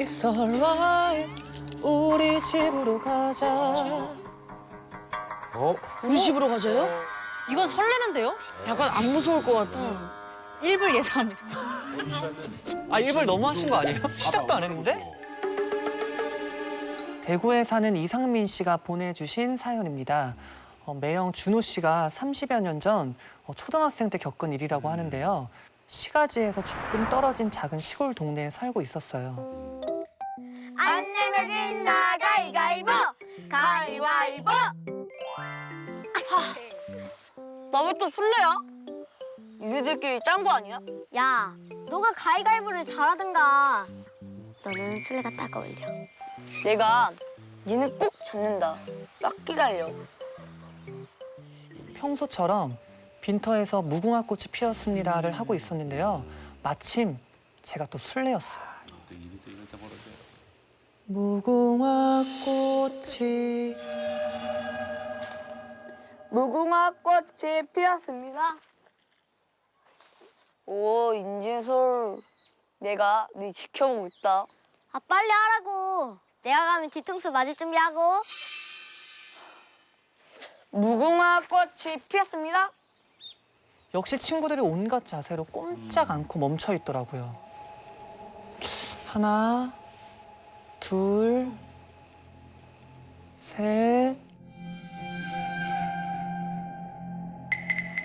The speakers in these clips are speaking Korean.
It's alright 우리 집으로 가자 어? 우리 집으로 가자요? 이건 설레는데요? 약간 안 무서울 것 같아. 1불 예상. 아 일벌 너무 하신 거 아니에요? 시작도 안 했는데? 대구에 사는 이상민 씨가 보내주신 사연입니다. 어, 매형 준호 씨가 30여 년전 어, 초등학생 때 겪은 일이라고 하는데요. 시가지에서 조금 떨어진 작은 시골 동네에 살고 있었어요. 가위가위보 가위바위보 나 왜 또 술래야? 니네들끼리 짠 거 아니야? 야 너가 가위가위보를 잘하든가 너는 술래가 딱 어울려 내가 니는 꼭 잡는다. 딱 기다려. 평소처럼 빈터에서 무궁화 꽃이 피었습니다를 하고 있었는데요. 마침 제가 또 술래였어요. 무궁화 꽃이 무궁화 꽃이 피었습니다. 오, 인진솔. 내가 네 지켜보고 있다. 아 빨리 하라고 내가 가면 뒤통수 맞을 준비하고 무궁화 꽃이 피었습니다. 역시 친구들이 온갖 자세로 꼼짝 않고 멈춰 있더라고요. 하나, 둘, 셋,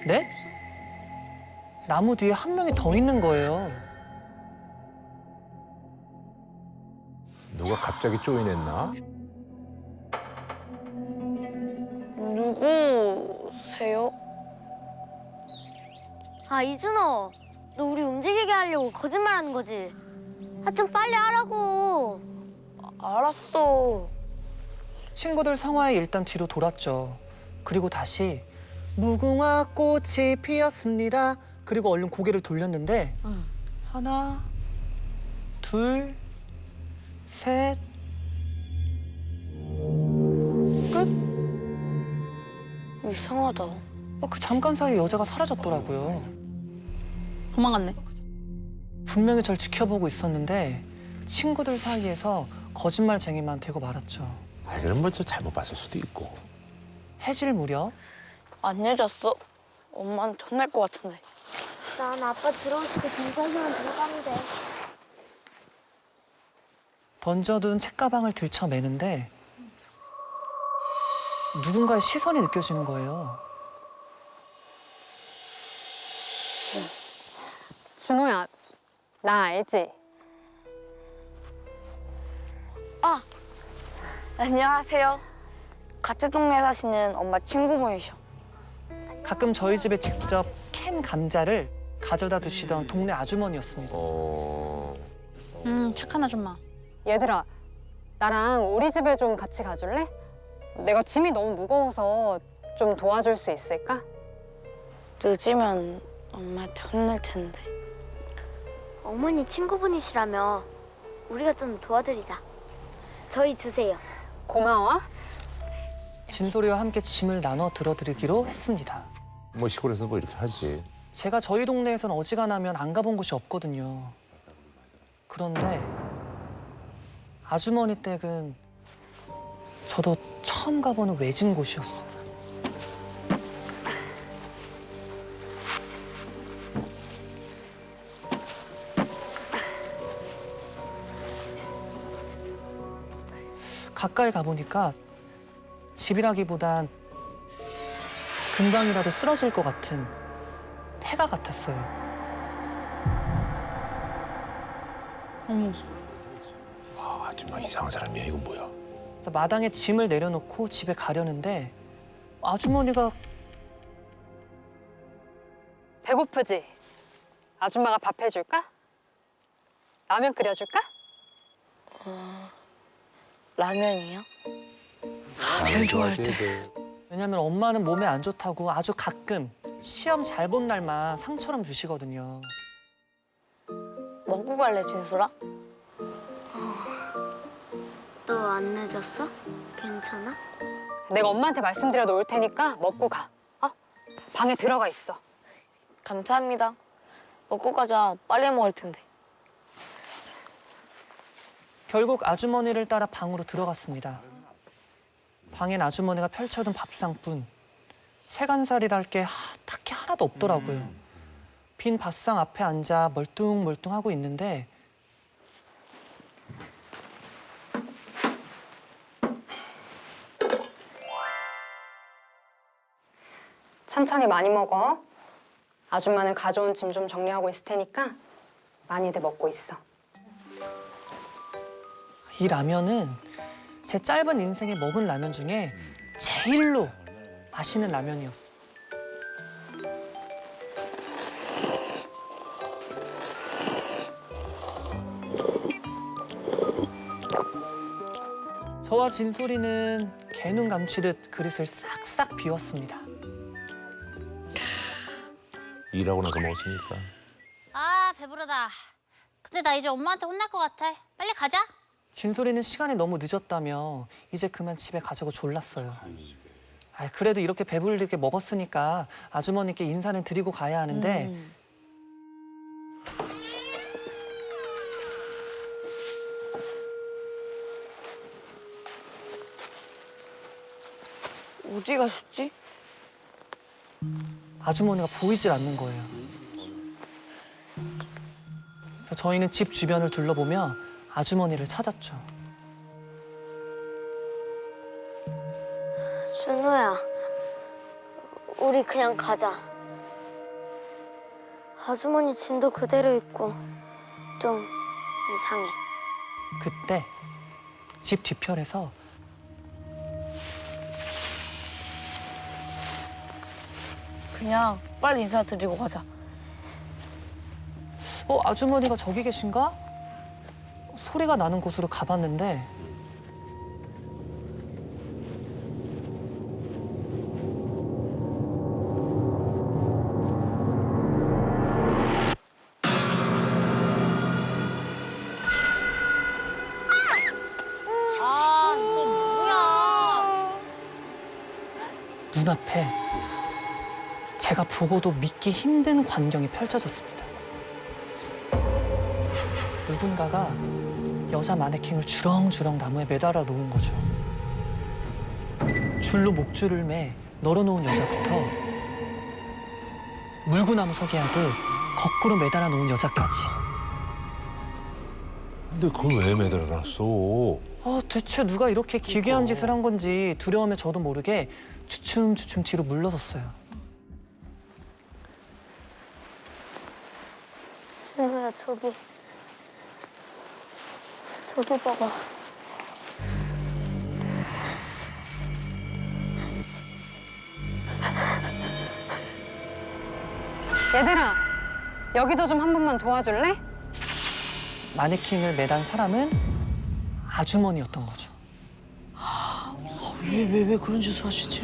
넷? 나무 뒤에 한 명이 더 있는 거예요. 누가 갑자기 조인했나? 누구세요? 아 이준호 너 우리 움직이게 하려고 거짓말하는 거지 아 좀 빨리 하라고 알았어. 친구들 상화에 일단 뒤로 돌았죠. 그리고 다시 무궁화 꽃이 피었습니다. 그리고 얼른 고개를 돌렸는데 하나, 둘, 셋, 이상하다. 어, 그 잠깐 사이에 여자가 사라졌더라고요. 도망갔네. 분명히 절 지켜보고 있었는데 친구들 사이에서 거짓말쟁이만 되고 말았죠. 아, 그럼 뭐저 잘못 봤을 수도 있고. 해질 무렵 안 늦었어. 엄마한테 혼날 것 같은데. 난 아빠 들어오실 때 들어가면 돼 던져둔 책가방을 들쳐매는데 누군가의 시선이 느껴지는 거예요. 준호야, 나 알지? 안녕하세요. 같은 동네에 사시는 엄마 친구분이셔. 가끔 저희 집에 직접 캔 감자를 가져다 두시던 동네 아주머니였습니다. 어. 음, 착한 아줌마. 얘들아, 나랑 우리 집에 좀 같이 가줄래? 내가 짐이 너무 무거워서 좀 도와줄 수 있을까? 늦으면 엄마한테 혼낼 텐데. 어머니 친구분이시라며 우리가 좀 도와드리자 저희 주세요 고마워. 진소리와 함께 짐을 나눠 들어드리기로 했습니다. 뭐 시골에서 뭐 이렇게 하지. 제가 저희 동네에선 어지간하면 안 가본 곳이 없거든요. 그런데 아주머니 댁은 저도 처음 가보는 외진 곳이었어요. 가까이 가보니까 집이라기보단 금방이라도 쓰러질 것 같은 폐가 같았어요. 어머. 아, 정말 이상한 사람이야. 이건 뭐야? 그래서 마당에 짐을 내려놓고 집에 가려는데 아주머니가 배고프지? 아줌마가 밥 해줄까? 라면 끓여줄까? 라면이요? 제일 좋아할 때. 때. 왜냐면 엄마는 몸에 안 좋다고 아주 가끔 시험 잘 본 날만 상처럼 주시거든요. 먹고 갈래, 진솔아? 너안 늦었어? 괜찮아? 내가 엄마한테 말씀드려 놓을 테니까 먹고 가. 어? 방에 들어가 있어. 감사합니다. 먹고 가자. 빨리 먹을 텐데. 결국 아주머니를 따라 방으로 들어갔습니다. 방엔 아주머니가 펼쳐둔 밥상뿐 세간살이랄 게 하- 딱히 하나도 없더라고요. 빈 밥상 앞에 앉아 멀뚱멀뚱하고 있는데 천천히 많이 먹어. 아줌마는 가져온 짐 좀 정리하고 있을 테니까 많이들 먹고 있어. 이 라면은 제 짧은 인생에 먹은 라면 중에 제일로 맛있는 라면이었어. 저와 진솔이는 개눈 감추듯 그릇을 싹싹 비웠습니다. 일하고 나서 먹었습니까? 아 배부르다. 근데 나 이제 엄마한테 혼날 것 같아. 빨리 가자. 진솔이는 시간이 너무 늦었다며 이제 그만 집에 가자고 졸랐어요. 아, 그래도 이렇게 배부르게 먹었으니까 아주머니께 인사는 드리고 가야 하는데 음. 어디 가셨지? 아주머니가 보이질 않는 거예요. 그래서 저희는 집 주변을 둘러보며 아주머니를 찾았죠. 준호야, 우리 그냥 가자. 아주머니 짐도 그대로 있고 좀 이상해. 그때 집 뒤편에서 그냥 빨리 인사드리고 가자. 어 아주머니가 저기 계신가? 소리가 나는 곳으로 가봤는데? 눈앞에 제가 보고도 믿기 힘든 광경이 펼쳐졌습니다. 누군가가 여자 마네킹을 주렁주렁 나무에 매달아 놓은 거죠. 줄로 목줄을 매 널어놓은 여자부터 물구나무 서기 하듯 거꾸로 매달아 놓은 여자까지. 근데 그걸 왜 매달아놨어? 어, 대체 누가 이렇게 기괴한 짓을 한 건지 두려움에 저도 모르게 주춤주춤 뒤로 물러섰어요. 준호야, 저기. 저기 봐봐. 얘들아, 여기도 좀 한 번만 도와줄래? 마네킹을 매단 사람은 아주머니였던 거죠. 왜 왜 왜 그런 짓을 하시지?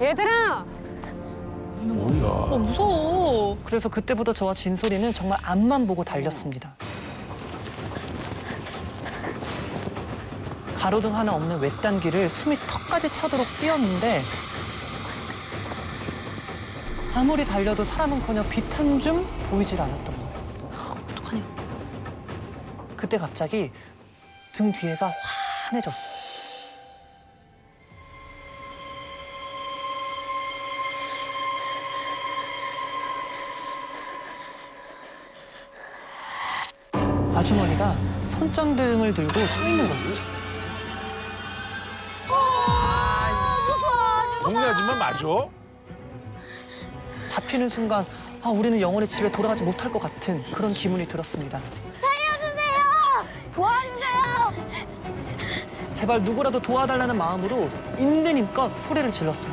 얘들아, 뭐야? 어 무서워. 그래서 그때부터 저와 진솔이는 정말 앞만 보고 달렸습니다. 가로등 하나 없는 외딴 길을 숨이 턱까지 차도록 뛰었는데 아무리 달려도 사람은커녕 빛 한 줌 보이질 않았던 거예요. 어떡하냐? 그때 갑자기 등 뒤에가 환해졌어요. 아주머니가 손전등을 들고 서 있는 거죠. 동네 아줌마 맞아? 잡히는 순간 아, 우리는 영원히 집에 돌아가지 못할 것 같은 그런 기분이 들었습니다. 살려주세요! 도와주세요! 제발 누구라도 도와달라는 마음으로 있는 힘껏 소리를 질렀어요.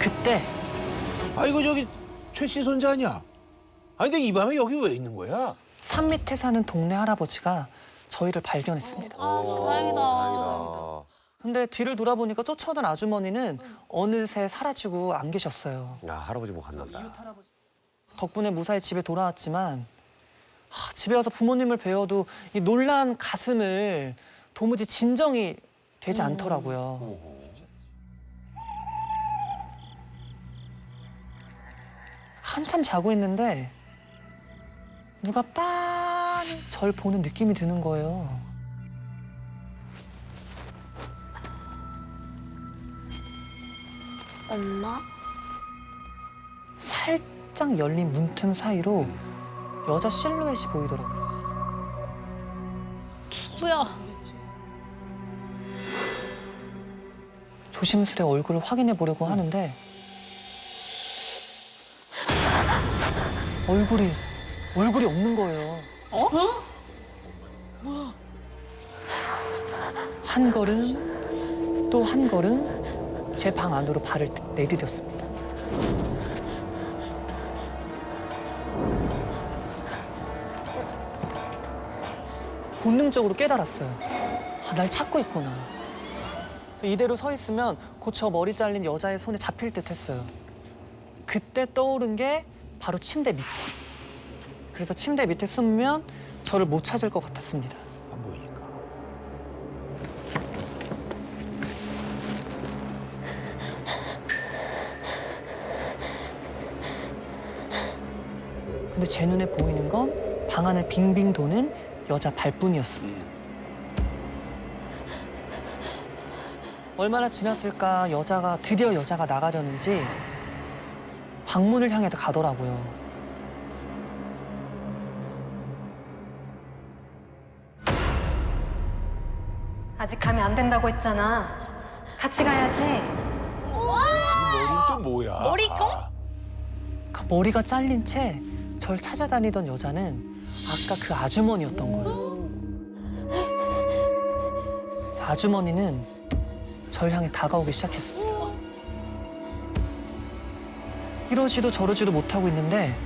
그때 아 이거 저기 최 씨 손자 아니야? 아니 근데 이 밤에 여기 왜 있는 거야? 산 밑에 사는 동네 할아버지가 저희를 발견했습니다. 아 진짜 다행이다. 근데 뒤를 돌아보니까 쫓아오던 아주머니는 어느새 사라지고 안 계셨어요. 야 할아버지 뭐 갔나 보다. 덕분에 무사히 집에 돌아왔지만 하, 집에 와서 부모님을 뵈어도 이 놀란 가슴을 도무지 진정이 되지 않더라고요. 한참 자고 있는데 누가 빤히 절 보는 느낌이 드는 거예요. 엄마? 살짝 열린 문틈 사이로 여자 실루엣이 보이더라고요. 뭐야? 조심스레 얼굴을 확인해 보려고 하는데 얼굴이 얼굴이 없는 거예요. 한 걸음 또 한 걸음 제 방 안으로 발을 내디뎠습니다. 본능적으로 깨달았어요. 아, 날 찾고 있구나. 이대로 서 있으면 고쳐 머리 잘린 여자의 손에 잡힐 듯 했어요. 그때 떠오른 게 바로 침대 밑. 그래서 침대 밑에 숨으면 저를 못 찾을 것 같았습니다. 안 보이니까. 근데 제 눈에 보이는 건 방 안을 빙빙 도는 여자 발뿐이었습니다. 얼마나 지났을까 여자가 드디어 여자가 나가려는지 방문을 향해 가더라고요. 아직 가면 안 된다고 했잖아. 같이 가야지. 이 머리는 또 뭐야? 머리통? 아, 그 머리가 잘린 채 절 찾아다니던 여자는 아까 그 아주머니였던 거예요. 그래서 아주머니는 절 향해 다가오기 시작했습니다. 이러지도 저러지도 못하고 있는데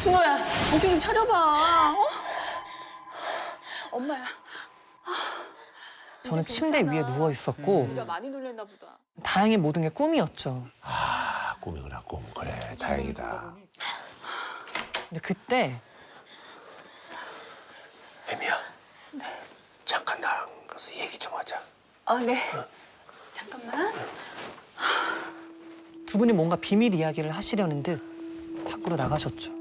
준호야, 정신 좀 차려봐. 어? 엄마야, 저는 침대 위에 누워 있었고 우리가 많이 놀랬나 보다. 다행히 모든 게 꿈이었죠. 아, 꿈이구나, 꿈. 그래, 다행이다. 근데 그때 혜미야. 잠깐 나랑 가서 얘기 좀 하자. 아, 네. 잠깐만. 두 분이 뭔가 비밀 이야기를 하시려는 듯 밖으로 나가셨죠.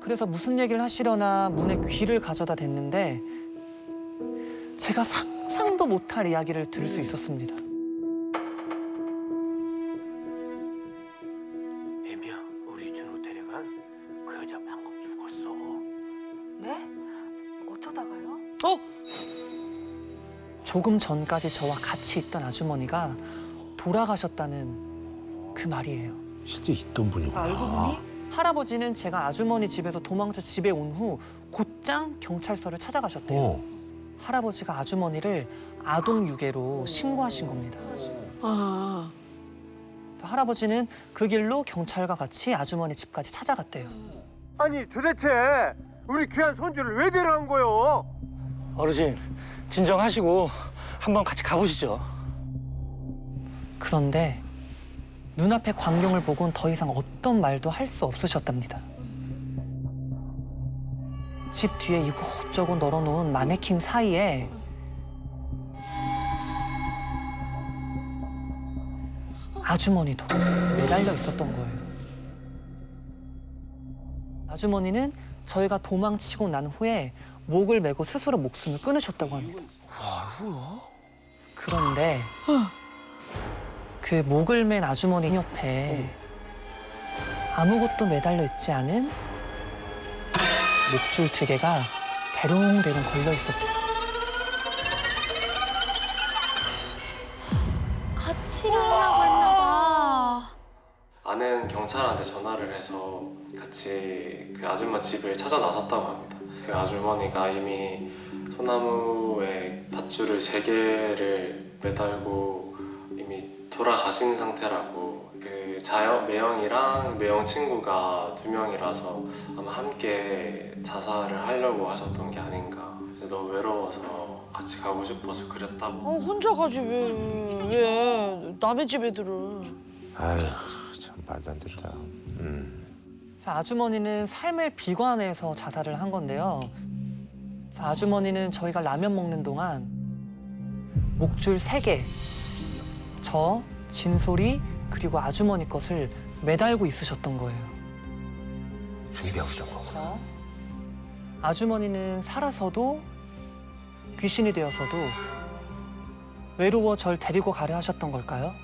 그래서 무슨 얘기를 하시려나 문에 귀를 가져다 댔는데 제가 상상도 못할 이야기를 들을 수 있었습니다. 혜미야, 우리 준호 데려간 그 여자 방금 죽었어. 네? 어쩌다가요? 조금 전까지 저와 같이 있던 아주머니가 돌아가셨다는 그 말이에요. 실제 있던 분이구나. 할아버지는 제가 아주머니 집에서 도망쳐 집에 온 후 곧장 경찰서를 찾아가셨대요. 어. 할아버지가 아주머니를 아동 유괴로 신고하신 겁니다. 아, 그래서 할아버지는 그 길로 경찰과 같이 아주머니 집까지 찾아갔대요. 아니 도대체 우리 귀한 손주를 왜 데려간 거요? 어르신 진정하시고 한번 같이 가보시죠. 그런데 눈앞의 광경을 보곤 더 이상 어떤 말도 할 수 없으셨답니다. 집 뒤에 이곳저곳 널어놓은 마네킹 사이에 아주머니도 매달려 있었던 거예요. 아주머니는 저희가 도망치고 난 후에 목을 메고 스스로 목숨을 끊으셨다고 합니다. 그런데 그 목을 맨 아주머니 옆에 아무것도 매달려 있지 않은 목줄 두 개가 대롱대롱 걸려 있었대요. 같이 일어나고 했나 봐. 아는 경찰한테 전화를 해서 같이 그 아줌마 집을 찾아 나섰다고 합니다. 그 아주머니가 이미 소나무에 밧줄을 세 개를 매달고 이미 돌아가신 상태라고 그 자영 매형이랑 매형 친구가 두 명이라서 아마 함께 자살을 하려고 하셨던 게 아닌가. 이제 너무 외로워서 같이 가고 싶어서 그랬다고. 어, 혼자 가지 왜? 왜? 남의 집 애들을. 아휴, 참 말도 안 된다. 음. 아주머니는 삶을 비관해서 자살을 한 건데요. 아주머니는 저희가 라면 먹는 동안 목줄 세 개, 저, 진솔이 그리고 아주머니 것을 매달고 있으셨던 거예요. 준비하고 있던 거구나. 아주머니는 살아서도 귀신이 되어서도 외로워 절 데리고 가려 하셨던 걸까요?